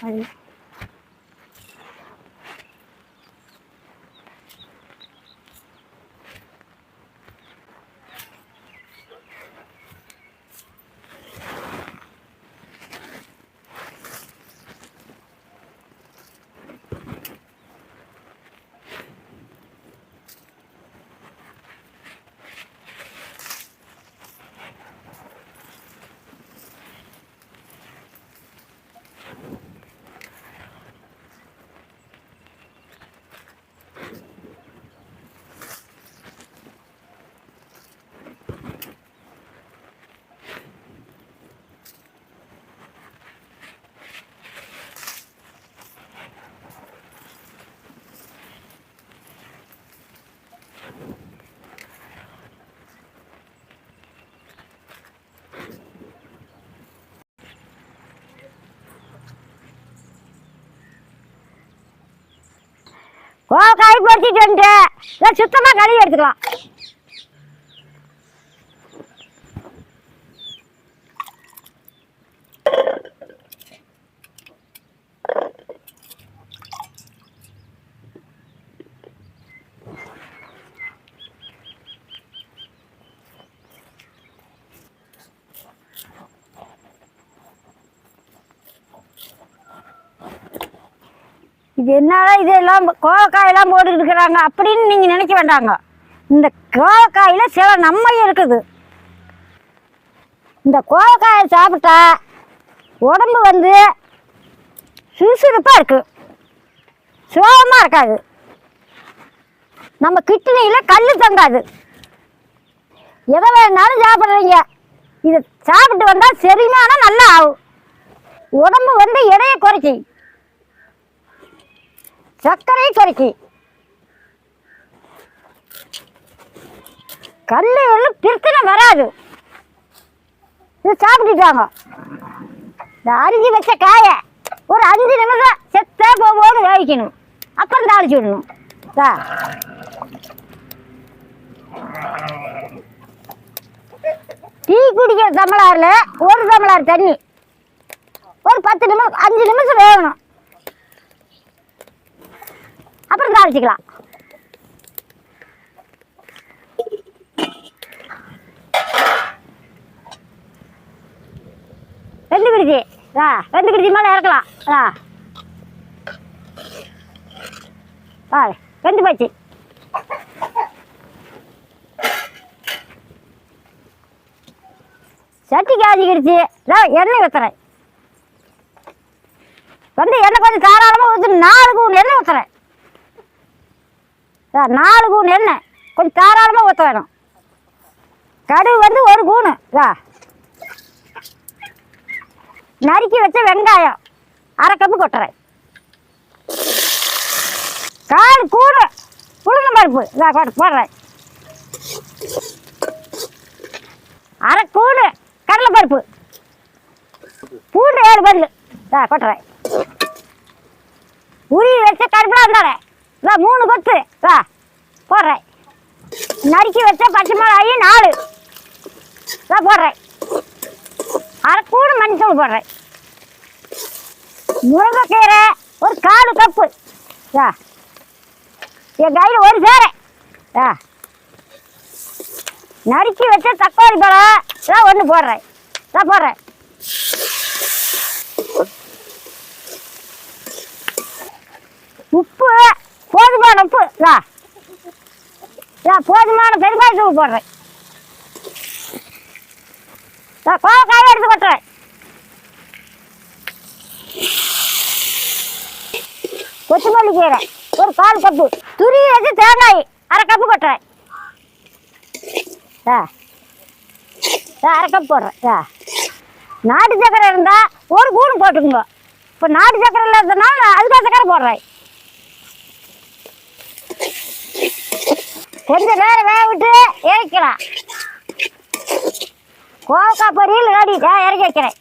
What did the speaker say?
hay கோவக்காய் பொறிச்சிட்டு வந்துட்டு இதை சுத்தமாக கழுவி எடுத்துக்கலாம். இது என்னடா இதெல்லாம் கோவக்காயெல்லாம் போட்டுக்கிட்டு இருக்கிறாங்க அப்படின்னு நீங்கள் நினைக்க வேண்டாங்க. இந்த கோவக்காயில் சில நன்மை இருக்குது. இந்த கோவக்காயை சாப்பிட்டா உடம்பு வந்து சுறுசுறுப்பாக இருக்குது சுகமாக இருக்காது. நம்ம கிட்னியில் கல் தங்காது. எதை வேணாலும் சாப்பிட்றீங்க. இதை சாப்பிட்டு வந்தால் செரிமானம் நல்லா ஆகும். உடம்பு வந்து எடையை குறைக்கும். சர்க்கரை குறைக்கி கல் ஒன்றும் பிரச்சனை வராது. இது சாப்பிட்டுட்டாங்க. இந்த அரிஞ்சு வச்ச காயை ஒரு அஞ்சு நிமிஷம் செத்தே போகும்போது வேவிக்கணும். அப்புறம் தாளிச்சு விடணும். தா. டீ குடிக்கிற தமிழாரில் ஒரு தமிழார் தண்ணி. ஒரு பத்து நிமிஷம் அஞ்சு நிமிஷம் வேகணும் அப்புறம் தாளிச்சிக்கலாம் ரெண்டு கிடிச்சி ஆ ரெண்டு கிடிச்சி மேலே இறக்கலாம். ஆ ஆ ரெண்டு போச்சு. சட்டி காய்ச்சி கிடிச்சி. எண்ணெய் ஊற்றுறேன் வந்து எண்ணெய் கொஞ்சம் தாராளமாக ஊற்றி நாலு எண்ணெய் ஊற்றுறேன் நாலு கூணு எண்ணெய் கொஞ்சம் தாராளமாக ஊற்ற வேணும். கடுகு வந்து ஒரு கூணு சா நறுக்கி வச்ச வெங்காயம் அரை கப்பு கொட்டுறேன். கால் கூணு உளுந்து பருப்பு இதா போடுறேன். அரை கூணு கடலை பருப்பு பூண்டு ஏழு பல்லு இதா கொட்டுறேன். உரி வச்ச கருப்பிலா இருந்தாரேன் வா மூணு கொத்து. வா போடுறேன். நறுக்கி வச்ச பச்சை மிளகாயி நாலு. வா போடுறேன். அரை கூடு மஞ்சள் போடுறேன். முருங்கைக்கீரை ஒரு காலு கப்பு. வா. என் கையில் ஒரு சேரை. வா. நறுக்கி வச்ச தக்காளி பழம். இதெல்லாம் ஒன்று போடுறேன். இதா போடுறேன். உப்பு. போதுமான உப்பு இதா போதுமான போதுமான பெருங்காயத்தூள் போடுறேன். இதா கோவக்காயை எடுத்து கொட்டுறேன். கொத்தமல்லி கீரை ஒரு கால் கப்பு. துரி வச்சு தேங்காய் அரை கப்பு கொட்டுறேன். ஆ அரை கப் போடுறேன். ஆ நாட்டு சக்கரை இருந்தால் ஒரு கூணு போட்டுக்குங்க. இப்போ நாட்டு சக்கரை இல்லாததுனால நான் அதுக்காக சக்கரை போடுறேன். கொஞ்ச நேரம் வேக விட்டு இறக்கலாம் கோவக்காய் பொரியல் ரெடி இறக்கி வைக்கிறேன்.